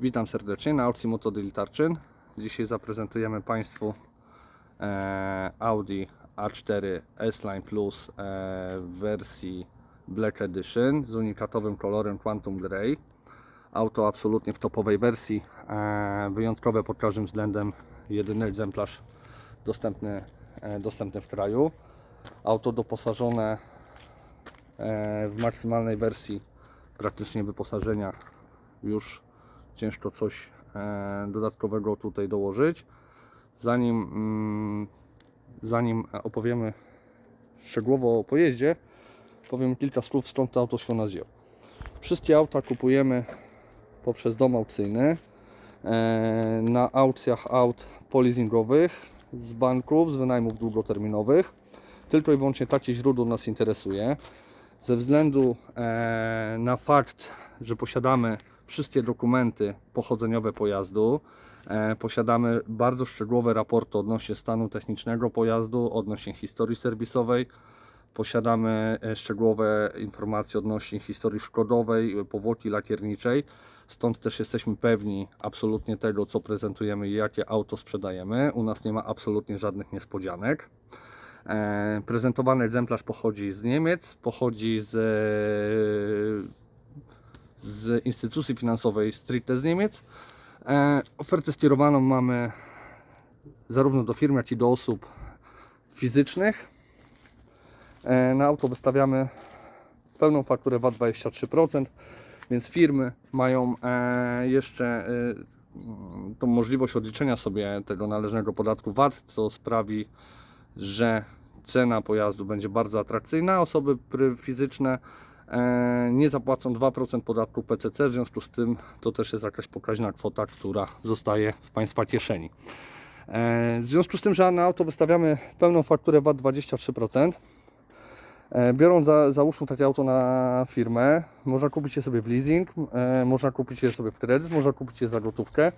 Witam serdecznie na aukcji Motodil Tarczyn. Dzisiaj zaprezentujemy Państwu e, Audi A4 S-Line Plus e, w wersji Black Edition z unikatowym kolorem Quantum Grey. Auto absolutnie w topowej wersji, e, wyjątkowe pod każdym względem, jedyny egzemplarz dostępny, dostępny w kraju. Auto doposażone w maksymalnej wersji praktycznie wyposażenia już ciężko coś e, dodatkowego tutaj dołożyć. Zanim, mm, zanim opowiemy szczegółowo o pojeździe, powiem kilka słów skąd to auto się u wzięło. Wszystkie auta kupujemy poprzez dom aukcyjny e, na aukcjach aut polizingowych z banków, z wynajmów długoterminowych. Tylko i wyłącznie takie źródło nas interesuje. Ze względu e, na fakt, że posiadamy wszystkie dokumenty pochodzeniowe pojazdu, e, posiadamy bardzo szczegółowe raporty odnośnie stanu technicznego pojazdu, odnośnie historii serwisowej, posiadamy e, szczegółowe informacje odnośnie historii szkodowej, powłoki lakierniczej. Stąd też jesteśmy pewni absolutnie tego, co prezentujemy i jakie auto sprzedajemy. U nas nie ma absolutnie żadnych niespodzianek. E, Prezentowany egzemplarz pochodzi z Niemiec, pochodzi z, z instytucji finansowej stricte z Niemiec. E, Ofertę skierowaną mamy zarówno do firm, jak i do osób fizycznych. E, Na auto wystawiamy pełną fakturę VAT 23%, więc firmy mają e, jeszcze tą możliwość odliczenia sobie tego należnego podatku VAT, co sprawi, że cena pojazdu będzie bardzo atrakcyjna. Osoby fizyczne nie zapłacą 2% podatku PCC, w związku z tym to też jest jakaś pokaźna kwota, która zostaje w Państwa kieszeni. E, W związku z tym, że na auto wystawiamy pełną fakturę VAT 23%, e, biorąc za, załóżmy takie auto na firmę, można kupić je sobie w leasing, e, można kupić je sobie w kredyt, można kupić je za gotówkę.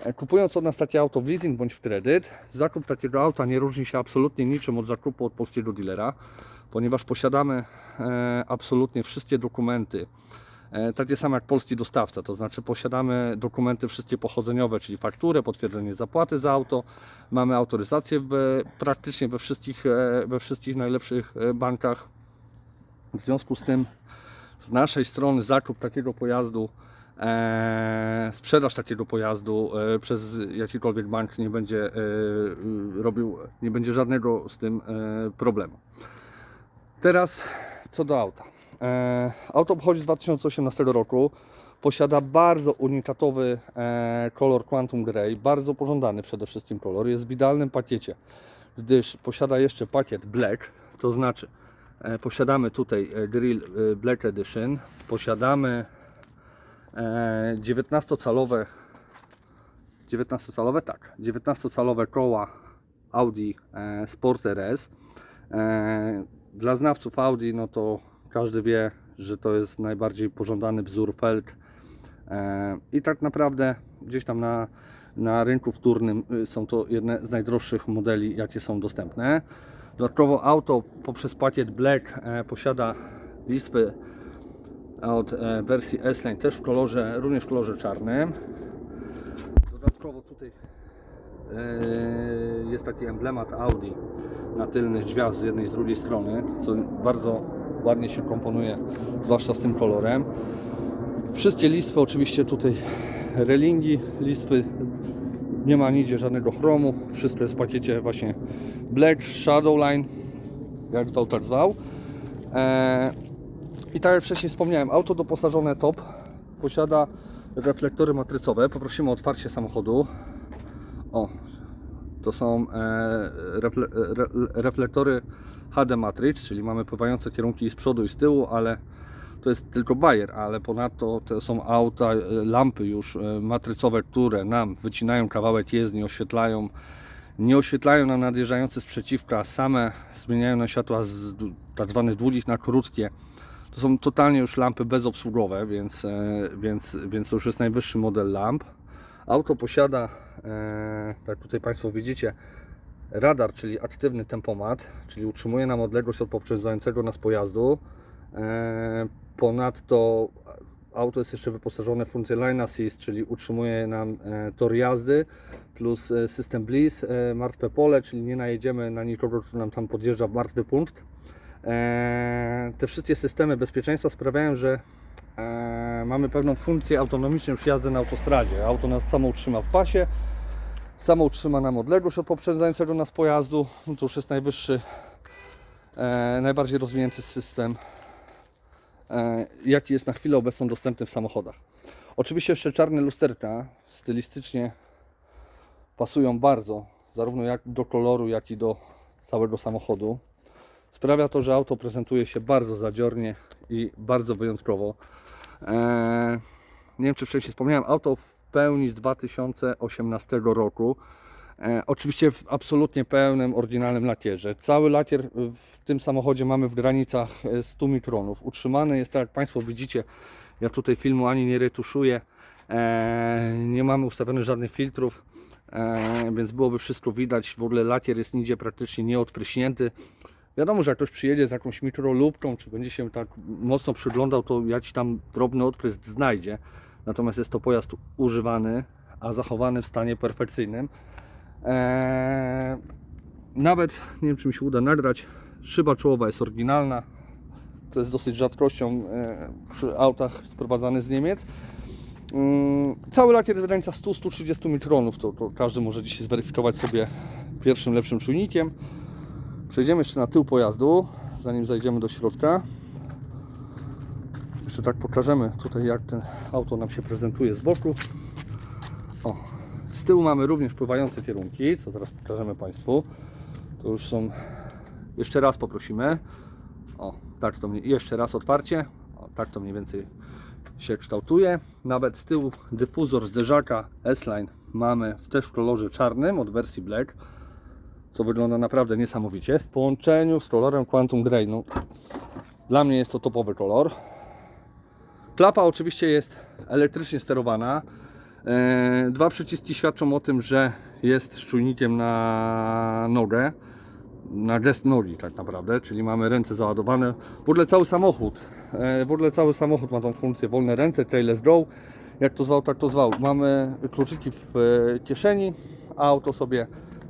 E, Kupując od nas takie auto w leasing bądź w kredyt, zakup takiego auta nie różni się absolutnie niczym od zakupu od polskiego dealera, ponieważ posiadamy e, absolutnie wszystkie dokumenty, e, takie same jak polski dostawca, to znaczy posiadamy dokumenty wszystkie pochodzeniowe, czyli fakturę, potwierdzenie zapłaty za auto, mamy autoryzację w, praktycznie we wszystkich, e, we wszystkich najlepszych bankach. W związku z tym z naszej strony zakup takiego pojazdu e, sprzedaż takiego pojazdu e, przez jakikolwiek bank nie będzie e, robił, nie będzie żadnego z tym e, problemu. Teraz co do auta. E, auto pochodzi z 2018 roku. Posiada bardzo unikatowy e, kolor Quantum Grey, bardzo pożądany przede wszystkim kolor. Jest w idealnym pakiecie, gdyż posiada jeszcze pakiet Black, to znaczy e, posiadamy tutaj e, grill e, Black Edition, posiadamy e, 19-calowe 19-calowe, tak, 19-calowe koła Audi e, Sport RS. E, dla znawców Audi, no to każdy wie, że to jest najbardziej pożądany wzór felg. E, I tak naprawdę gdzieś tam na, na rynku wtórnym y, są to jedne z najdroższych modeli, jakie są dostępne. Dodatkowo auto poprzez pakiet Black e, posiada listwy od e, wersji S-Line też w kolorze, również w kolorze czarnym. Dodatkowo tutaj jest taki emblemat Audi na tylnych drzwiach z jednej i z drugiej strony, co bardzo ładnie się komponuje, zwłaszcza z tym kolorem. Wszystkie listwy oczywiście tutaj relingi, listwy nie ma nigdzie żadnego chromu, wszystko jest w pakiecie właśnie Black Shadowline, jak to tak zwał. E, I tak jak wcześniej wspomniałem, auto doposażone top posiada reflektory matrycowe. Poprosimy o otwarcie samochodu. O, to są e, re, reflektory HD Matrix, czyli mamy pływające kierunki z przodu i z tyłu, ale to jest tylko bajer, ale ponadto to są auta, e, lampy już e, matrycowe, które nam wycinają kawałek jezdni, oświetlają, nie oświetlają nam nadjeżdżające sprzeciwka, same zmieniają na światła z tak zwanych długich na krótkie. To są totalnie już lampy bezobsługowe, więc, e, więc, więc to już jest najwyższy model lamp. Auto posiada, e, tak tutaj Państwo widzicie, radar, czyli aktywny tempomat, czyli utrzymuje nam odległość od poprzedzającego nas pojazdu. E, Ponadto auto jest jeszcze wyposażone w funkcję Line Assist, czyli utrzymuje nam e, tor jazdy, plus e, system Bliss, e, martwe pole, czyli nie najedziemy na nikogo, kto nam tam podjeżdża w martwy punkt. E, te wszystkie systemy bezpieczeństwa sprawiają, że e, mamy pewną funkcję autonomiczną już jazdy na autostradzie. Auto nas samo utrzyma w pasie, samo utrzyma nam odległość od poprzedzającego nas pojazdu. No to już jest najwyższy, e, najbardziej rozwinięty system, e, jaki jest na chwilę obecną dostępny w samochodach. Oczywiście jeszcze czarne lusterka stylistycznie pasują bardzo, zarówno jak do koloru, jak i do całego samochodu. Sprawia to, że auto prezentuje się bardzo zadziornie i bardzo wyjątkowo. Eee, nie wiem, czy wcześniej wspomniałem, auto pełni z 2018 roku. E, oczywiście w absolutnie pełnym, oryginalnym lakierze. Cały lakier w tym samochodzie mamy w granicach e, 100 mikronów. Utrzymany jest, tak jak Państwo widzicie, ja tutaj filmu ani nie retuszuję, e, nie mamy ustawionych żadnych filtrów, e, więc byłoby wszystko widać. W ogóle lakier jest nigdzie praktycznie nieodpryśnięty. Wiadomo, że jak ktoś przyjedzie z jakąś mikrolubką, czy będzie się tak mocno przyglądał, to jakiś tam drobny odprysk znajdzie. Natomiast jest to pojazd używany, a zachowany w stanie perfekcyjnym. Eee, nawet, nie wiem czy mi się uda nagrać, szyba czołowa jest oryginalna. To jest dosyć rzadkością e, przy autach sprowadzanych z Niemiec. Mm, Cały lakier w granicach 100-130 mikronów, to, to każdy może dzisiaj zweryfikować sobie pierwszym lepszym czujnikiem. Przejdziemy jeszcze na tył pojazdu, zanim zajdziemy do środka. Jeszcze tak pokażemy tutaj jak ten auto nam się prezentuje z boku. O, z tyłu mamy również pływające kierunki, co teraz pokażemy Państwu. To już są, jeszcze raz poprosimy. O, tak to mniej, jeszcze raz otwarcie. O, tak to mniej więcej się kształtuje. Nawet z tyłu dyfuzor zderzaka S-Line mamy też w kolorze czarnym od wersji Black co wygląda naprawdę niesamowicie. W połączeniu z kolorem Quantum Grey. No, dla mnie jest to topowy kolor. Klapa oczywiście jest elektrycznie sterowana. E, Dwa przyciski świadczą o tym, że jest czujnikiem na nogę. Na gest nogi tak naprawdę, czyli mamy ręce załadowane. W ogóle cały samochód, e, w ogóle cały samochód ma tą funkcję wolne ręce, let's go. Jak to zwał, tak to zwał. Mamy kluczyki w e, kieszeni, auto sobie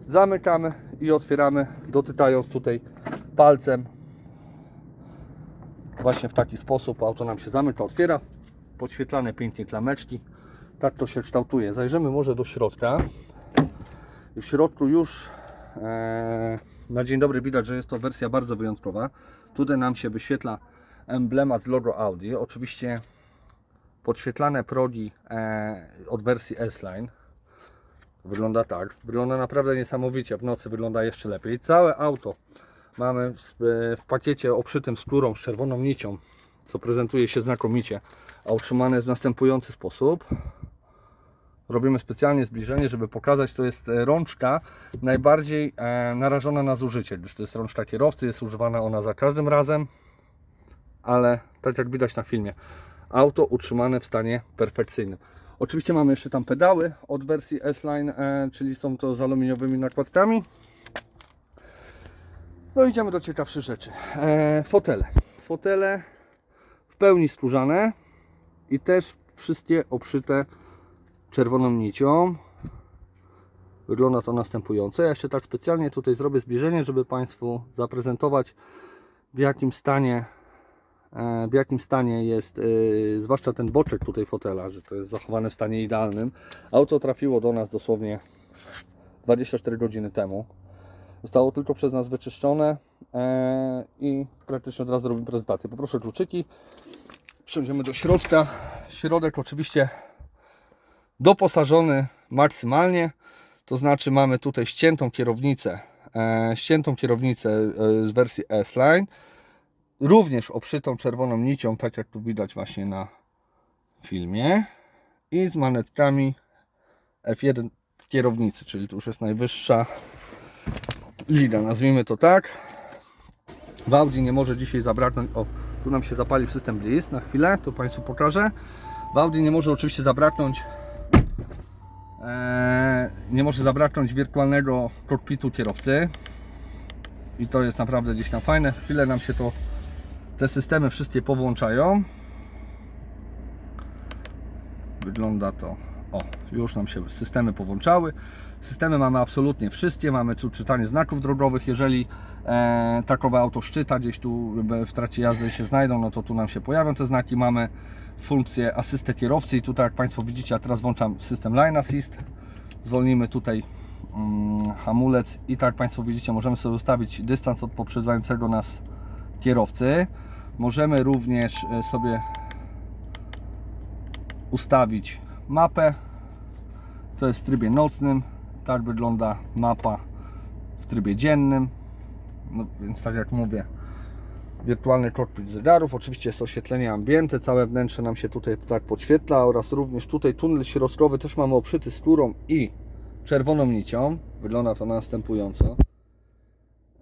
zamykamy i otwieramy, dotykając tutaj palcem. Właśnie w taki sposób auto nam się zamyka, otwiera. Podświetlane pięknie klameczki. Tak to się kształtuje. Zajrzymy może do środka. W środku już e, na dzień dobry widać, że jest to wersja bardzo wyjątkowa. Tutaj nam się wyświetla emblemat z logo Audi. Oczywiście podświetlane progi e, od wersji S-Line. Wygląda tak. Wygląda naprawdę niesamowicie. W nocy wygląda jeszcze lepiej. Całe auto mamy w, pakiecie obszytym skórą z czerwoną nicią, co prezentuje się znakomicie, a utrzymane jest w następujący sposób. Robimy specjalnie zbliżenie, żeby pokazać, to jest e, rączka najbardziej e, narażona na zużycie, gdyż to jest rączka kierowcy, jest używana ona za każdym razem, ale tak jak widać na filmie, auto utrzymane w stanie perfekcyjnym. Oczywiście mamy jeszcze tam pedały od wersji S-Line, e, czyli są to z aluminiowymi nakładkami. No idziemy do ciekawszych rzeczy. E, fotele. Fotele w pełni skórzane i też wszystkie obszyte czerwoną nicią. Wygląda to następująco. Ja jeszcze tak specjalnie tutaj zrobię zbliżenie, żeby Państwu zaprezentować w jakim stanie e, w jakim stanie jest, e, zwłaszcza ten boczek tutaj fotela, że to jest zachowane w stanie idealnym. Auto trafiło do nas dosłownie 24 godziny temu. Zostało tylko przez nas wyczyszczone e, i praktycznie od razu robimy prezentację. Poproszę kluczyki. Przejdziemy do środka. Środek oczywiście doposażony maksymalnie. To znaczy mamy tutaj ściętą kierownicę, e, ściętą kierownicę e, z wersji S-Line. Również obszytą czerwoną nicią, tak jak tu widać właśnie na filmie. I z manetkami F1 w kierownicy, czyli tu już jest najwyższa liga, nazwijmy to tak. W Audi nie może dzisiaj zabraknąć, o tu nam się zapali system Bliss na chwilę, to Państwu pokażę. W Audi nie może oczywiście zabraknąć e, nie może zabraknąć wirtualnego kokpitu kierowcy i to jest naprawdę gdzieś tam fajne. Chwilę nam się to te systemy wszystkie powłączają. wygląda to. O, już nam się systemy powłączały. Systemy mamy absolutnie wszystkie. Mamy tu czytanie znaków drogowych. Jeżeli e, takowe auto szczyta gdzieś tu w trakcie jazdy się znajdą, no to tu nam się pojawią te znaki. Mamy funkcję asystę kierowcy i tutaj jak Państwo widzicie, ja teraz włączam system Line Assist. Zwolnimy tutaj mm, hamulec i tak jak Państwo widzicie, możemy sobie ustawić dystans od poprzedzającego nas kierowcy. Możemy również e, sobie ustawić mapę. To jest w trybie nocnym. Tak wygląda mapa w trybie dziennym. No więc tak jak mówię, wirtualny kokpit zegarów. Oczywiście jest oświetlenie ambiente, całe wnętrze nam się tutaj tak podświetla oraz również tutaj tunel środkowy też mamy obszyty skórą i czerwoną nicią. Wygląda to następująco.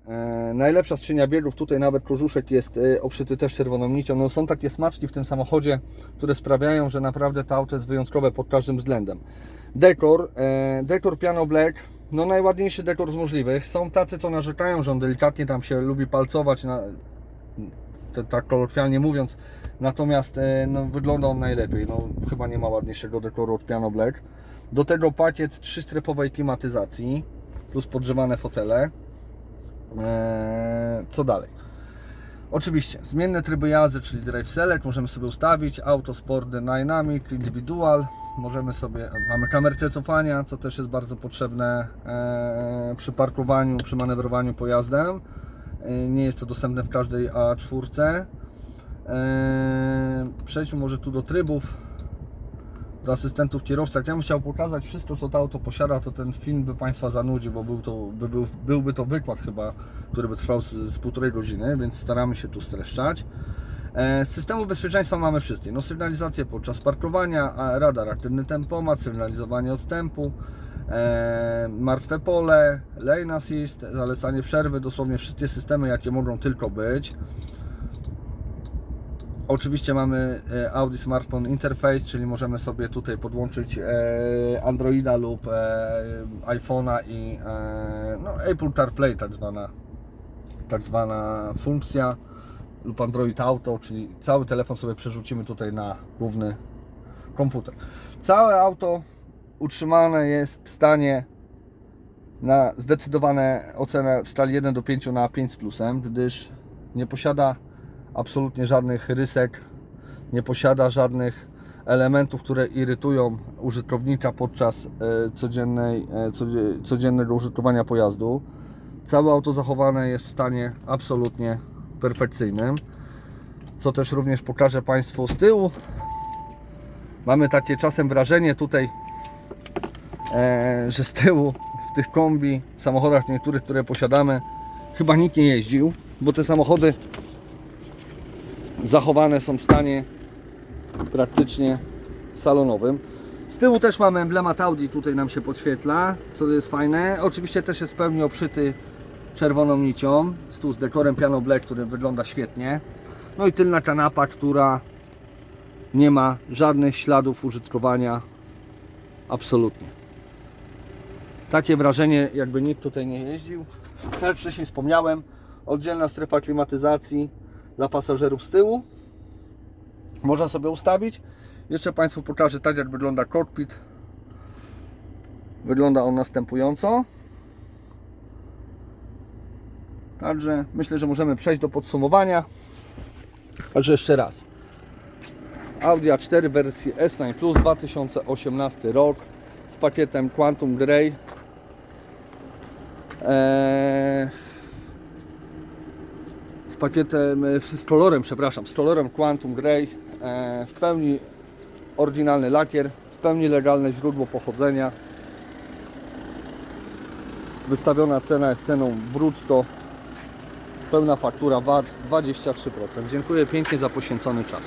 E, najlepsza skrzynia biegów, tutaj nawet kożuszek jest e, obszyty też czerwoną nicią. No, są takie smaczki w tym samochodzie, które sprawiają, że naprawdę to auto jest wyjątkowe pod każdym względem. Dekor, e, dekor piano black, no najładniejszy dekor z możliwych. Są tacy, co narzekają, że on delikatnie tam się lubi palcować, na, tak kolokwialnie mówiąc. Natomiast no, wygląda on najlepiej. No, chyba nie ma ładniejszego dekoru od piano black. Do tego pakiet trzystrefowej klimatyzacji plus podgrzewane fotele. Eee, co dalej? Oczywiście, zmienne tryby jazdy, czyli Drive Select, możemy sobie ustawić, Auto Sport Dynamic, Individual, możemy sobie, mamy kamerkę cofania, co też jest bardzo potrzebne eee, przy parkowaniu, przy manewrowaniu pojazdem. Eee, nie jest to dostępne w każdej A4. Eee, przejdźmy może tu do trybów do asystentów kierowcy. Jak ja bym chciał pokazać wszystko, co to auto posiada, to ten film by Państwa zanudził, bo był to, by był, byłby to wykład chyba, który by trwał z, z półtorej godziny, więc staramy się tu streszczać. E, Z systemów bezpieczeństwa mamy wszystkie. No, sygnalizację podczas parkowania, radar, aktywny tempomat, sygnalizowanie odstępu, e, martwe pole, lane assist, zalecanie przerwy, dosłownie wszystkie systemy, jakie mogą tylko być. Oczywiście mamy e, Audi Smartphone Interface, czyli możemy sobie tutaj podłączyć e, Androida lub e, iPhone'a i no, Apple CarPlay, tak zwana, tak zwana funkcja, lub Android Auto, czyli cały telefon sobie przerzucimy tutaj na główny komputer. Całe auto utrzymane jest w stanie na zdecydowane ocenę w skali 1 do 5 na 5 z plusem, gdyż nie posiada absolutnie żadnych rysek, nie posiada żadnych elementów, które irytują użytkownika podczas e, codziennej, e, codzie- codziennego użytkowania pojazdu. Całe auto zachowane jest w stanie absolutnie perfekcyjnym, co też również pokażę Państwu z tyłu. Mamy takie czasem wrażenie tutaj, e, że z tyłu w tych kombi, samochodach niektórych, które posiadamy, chyba nikt nie jeździł, bo te samochody zachowane są w stanie praktycznie salonowym. Z tyłu też mamy emblemat Audi, tutaj nam się podświetla, co jest fajne. Oczywiście też jest w pełni obszyty czerwoną nicią, stół z dekorem piano black, który wygląda świetnie. No i tylna kanapa, która nie ma żadnych śladów użytkowania absolutnie. Takie wrażenie, jakby nikt tutaj nie jeździł. Tak jak wcześniej wspomniałem, oddzielna strefa klimatyzacji dla pasażerów z tyłu. Można sobie ustawić. Jeszcze Państwu pokażę tak jak wygląda kokpit. Wygląda on następująco. Także myślę, że możemy przejść do podsumowania. Także jeszcze raz. Audi A4 wersji S9 Plus 2018 rok z pakietem Quantum Grey. Eee, z pakietem, e, z kolorem, przepraszam, z kolorem Quantum Grey, e, w pełni oryginalny lakier, w pełni legalne źródło pochodzenia. Wystawiona cena jest ceną brutto, pełna faktura VAT 23%. Dziękuję pięknie za poświęcony czas.